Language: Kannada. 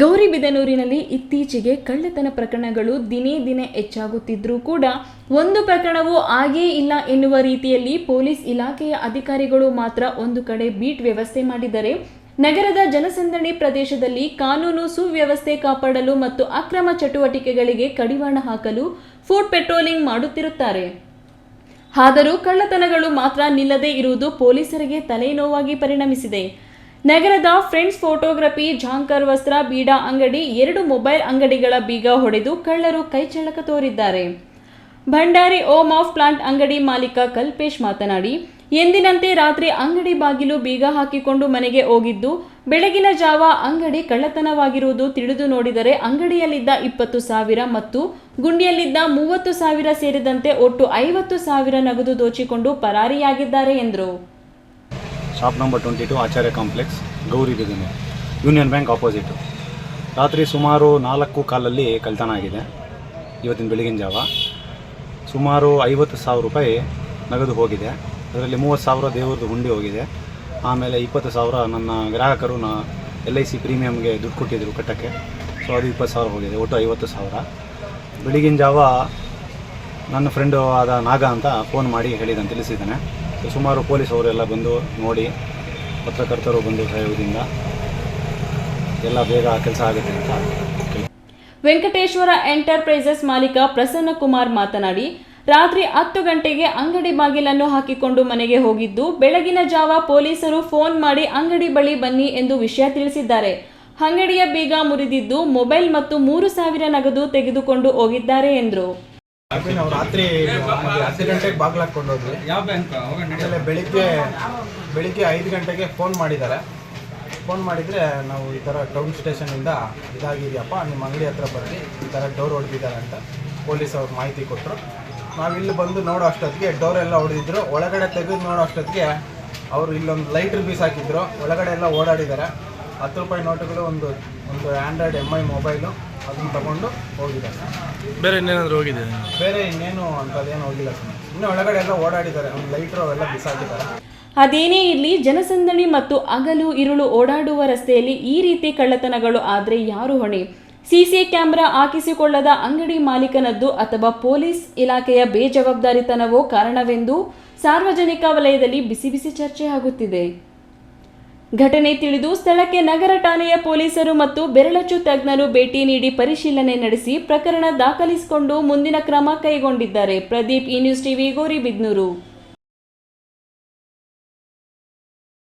ಗೌರಿಬಿದನೂರಿನಲ್ಲಿ ಇತ್ತೀಚೆಗೆ ಕಳ್ಳತನ ಪ್ರಕರಣಗಳು ದಿನೇ ದಿನೇ ಹೆಚ್ಚಾಗುತ್ತಿದ್ರೂ ಕೂಡ ಒಂದು ಪ್ರಕರಣವೂ ಆಗೇ ಇಲ್ಲ ಎನ್ನುವ ರೀತಿಯಲ್ಲಿ ಪೊಲೀಸ್ ಇಲಾಖೆಯ ಅಧಿಕಾರಿಗಳು ಮಾತ್ರ ಒಂದು ಕಡೆ ಬೀಟ್ ವ್ಯವಸ್ಥೆ ಮಾಡಿದರೆ ನಗರದ ಜನಸಂದಣಿ ಪ್ರದೇಶದಲ್ಲಿ ಕಾನೂನು ಸುವ್ಯವಸ್ಥೆ ಕಾಪಾಡಲು ಮತ್ತು ಅಕ್ರಮ ಚಟುವಟಿಕೆಗಳಿಗೆ ಕಡಿವಾಣ ಹಾಕಲು ಫುಡ್ ಪೆಟ್ರೋಲಿಂಗ್ ಮಾಡುತ್ತಿರುತ್ತಾರೆ. ಆದರೂ ಕಳ್ಳತನಗಳು ಮಾತ್ರ ನಿಲ್ಲದೇ ಇರುವುದು ಪೊಲೀಸರಿಗೆ ತಲೆನೋವಾಗಿ ಪರಿಣಮಿಸಿದೆ. ನಗರದ ಫ್ರೆಂಡ್ಸ್ ಫೋಟೋಗ್ರಫಿ ಝಾಂಕರ್ ವಸ್ತ್ರ, ಬೀಡಾ ಅಂಗಡಿ, ಎರಡು ಮೊಬೈಲ್ ಅಂಗಡಿಗಳ ಬೀಗ ಹೊಡೆದು ಕಳ್ಳರು ಕೈಚಳಕ ತೋರಿದ್ದಾರೆ. ಭಂಡಾರಿ ಓಮ್ ಆಫ್ ಪ್ಲಾಂಟ್ ಅಂಗಡಿ ಮಾಲೀಕ ಕಲ್ಪೇಶ್ ಮಾತನಾಡಿ, ಎಂದಿನಂತೆ ರಾತ್ರಿ ಅಂಗಡಿ ಬಾಗಿಲು ಬೀಗ ಹಾಕಿಕೊಂಡು ಮನೆಗೆ ಹೋಗಿದ್ದು, ಬೆಳಗಿನ ಜಾವ ಅಂಗಡಿ ಕಳ್ಳತನವಾಗಿರುವುದು ತಿಳಿದು ನೋಡಿದರೆ ಅಂಗಡಿಯಲ್ಲಿದ್ದ ಇಪ್ಪತ್ತು ಸಾವಿರ ಮತ್ತು ಗುಂಡಿಯಲ್ಲಿದ್ದ ಮೂವತ್ತು ಸಾವಿರ ಸೇರಿದಂತೆ ಒಟ್ಟು ಐವತ್ತು ಸಾವಿರ ನಗದು ದೋಚಿಕೊಂಡು ಪರಾರಿಯಾಗಿದ್ದಾರೆ ಎಂದರು. Shop number twenty two Acharya complex Gauri Bidini union bank opposite ರಾತ್ರಿ ಸುಮಾರು ನಾಲ್ಕು ಕಾಲಲ್ಲಿ ಕಳ್ತನ ಆಗಿದೆ. ಇವತ್ತಿನ ಬೆಳಗಿನ ಜಾವ ಸುಮಾರು ಐವತ್ತು ಸಾವಿರ ರೂಪಾಯಿ ನಗದು ಹೋಗಿದೆ. ಅದರಲ್ಲಿ ಮೂವತ್ತು ಸಾವಿರ ದೇವ್ರದ್ದು ಹುಂಡಿ ಹೋಗಿದೆ. ಆಮೇಲೆ ಇಪ್ಪತ್ತು ಸಾವಿರ ನನ್ನ ಗ್ರಾಹಕರು ನಾ ಎಲ್ ಐ ಸಿ ಪ್ರೀಮಿಯಮ್ಗೆ ದುಡ್ಡು ಕೊಟ್ಟಿದ್ದರು ಕಟ್ಟಕ್ಕೆ. ಸೊ ಅದು ಇಪ್ಪತ್ತು ಸಾವಿರ ಹೋಗಿದೆ. ಒಟ್ಟು ಐವತ್ತು ಸಾವಿರ. ಬೆಳಗಿನ ಜಾವ ನನ್ನ ಫ್ರೆಂಡು ಆದ ನಾಗ ಅಂತ ಫೋನ್ ಮಾಡಿ ಹೇಳಿದ್ದಾನೆ ತಿಳಿಸಿದ್ದಾನೆ. ಸುಮಾರು ಪೊಲೀಸ್ ಅವರೆಲ್ಲ ಬಂದು ನೋಡಿ, ಪತ್ರಕರ್ತರು ಬಂದು ಸಹಯೋಗದಿಂದ ಎಲ್ಲ ಬೇಗ ಕೆಲಸ ಆಗುತ್ತೆ ಅಂತ ವೆಂಕಟೇಶ್ವರ ಎಂಟರ್ಪ್ರೈಸಸ್ ಮಾಲೀಕ ಪ್ರಸನ್ನ ಕುಮಾರ್ ಮಾತನಾಡಿ, ರಾತ್ರಿ ಹತ್ತು ಗಂಟೆಗೆ ಅಂಗಡಿ ಬಾಗಿಲನ್ನು ಹಾಕಿಕೊಂಡು ಮನೆಗೆ ಹೋಗಿದ್ದು, ಬೆಳಗಿನ ಜಾವ ಪೊಲೀಸರು ಫೋನ್ ಮಾಡಿ ಅಂಗಡಿ ಬಳಿ ಬನ್ನಿ ಎಂದು ವಿಷಯ ತಿಳಿಸಿದ್ದಾರೆ. ಅಂಗಡಿಯ ಬೀಗ ಮುರಿದಿದ್ದು, ಮೊಬೈಲ್ ಮತ್ತು ಮೂರು ಸಾವಿರ ನಗದು ತೆಗೆದುಕೊಂಡು ಹೋಗಿದ್ದಾರೆ ಎಂದರು. ನಾವು ರಾತ್ರಿ ಹತ್ತು ಗಂಟೆಗೆ ಬಾಗಿಲು ಹಾಕೊಂಡು ಹೋದ್ವಿ ಯಾವ ಬ್ಯಾಂಕ್ ಆಮೇಲೆ ಬೆಳಿಗ್ಗೆ ಬೆಳಿಗ್ಗೆ ಐದು ಗಂಟೆಗೆ ಫೋನ್ ಮಾಡಿದ್ದಾರೆ. ಫೋನ್ ಮಾಡಿದರೆ ನಾವು ಈ ಥರ ಟೌನ್ ಸ್ಟೇಷನಿಂದ ಇದಾಗಿದೆಯಪ್ಪ ನಿಮ್ಮ ಅಂಗಡಿ ಹತ್ರ ಬರ್ರಿ ಈ ಥರ ಡೋರ್ ಹೊಡೆದಿದ್ದಾರೆ ಅಂತ ಪೊಲೀಸ್ ಅವ್ರು ಮಾಹಿತಿ ಕೊಟ್ಟರು ನಾವಿಲ್ಲಿ ಬಂದು ನೋಡೋ ಅಷ್ಟೊತ್ತಿಗೆ ಡೋರ್ ಎಲ್ಲ ಹೊಡೆದಿದ್ರು ಒಳಗಡೆ ತೆಗೆದು ನೋಡೋ ಅಷ್ಟೊತ್ತಿಗೆ ಅವರು ಇಲ್ಲೊಂದು ಲೈಟ್ರ್ ಬೀಸ್ ಹಾಕಿದ್ರು ಒಳಗಡೆ ಎಲ್ಲ ಓಡಾಡಿದ್ದಾರೆ. ಹತ್ತು ರೂಪಾಯಿ ನೋಟುಗಳು ಒಂದು ಒಂದು ಆ್ಯಂಡ್ರಾಯ್ಡ್ ಎಂ ಐ ಮೊಬೈಲು ಅದನ್ನು ತಗೊಂಡು ಹೋಗಿದ್ದಾರೆ ಬೇರೆ ಇನ್ನೇನಾದರೂ ಹೋಗಿದೆ ಬೇರೆ ಇನ್ನೇನು ಅಂಥದ್ದೇನು ಹೋಗಿಲ್ಲ ಸರ್. ಇನ್ನೂ ಒಳಗಡೆ ಎಲ್ಲ ಓಡಾಡಿದ್ದಾರೆ. ಒಂದು ಲೈಟ್ರು ಅವೆಲ್ಲ ಬಿಸಾಕಿದ್ದಾರೆ. ಅದೇನೇ ಇರಲಿ ಜನಸಂದಣಿ ಮತ್ತು ಅಗಲು ಇರುಳು ಓಡಾಡುವ ರಸ್ತೆಯಲ್ಲಿ ಈ ರೀತಿ ಕಳ್ಳತನಗಳು ಆದರೆ ಯಾರು ಹೊಣೆ? ಸಿಸಿ ಕ್ಯಾಮೆರಾ ಹಾಕಿಸಿಕೊಳ್ಳದ ಅಂಗಡಿ ಮಾಲೀಕನದ್ದು ಅಥವಾ ಪೊಲೀಸ್ ಇಲಾಖೆಯ ಬೇಜವಾಬ್ದಾರಿತನವೋ ಕಾರಣವೆಂದು ಸಾರ್ವಜನಿಕ ವಲಯದಲ್ಲಿ ಬಿಸಿ ಬಿಸಿ ಚರ್ಚೆ ಆಗುತ್ತಿದೆ. ಘಟನೆ ತಿಳಿದು ಸ್ಥಳಕ್ಕೆ ನಗರ ಠಾಣೆಯ ಪೊಲೀಸರು ಮತ್ತು ಬೆರಳಚ್ಚು ತಜ್ಞರು ಭೇಟಿ ನೀಡಿ ಪರಿಶೀಲನೆ ನಡೆಸಿ ಪ್ರಕರಣ ದಾಖಲಿಸಿಕೊಂಡು ಮುಂದಿನ ಕ್ರಮ ಕೈಗೊಂಡಿದ್ದಾರೆ. ಪ್ರದೀಪ್, ಈ ನ್ಯೂಸ್ ಟಿವಿ ಗೋರಿಬಿದ್ನೂರು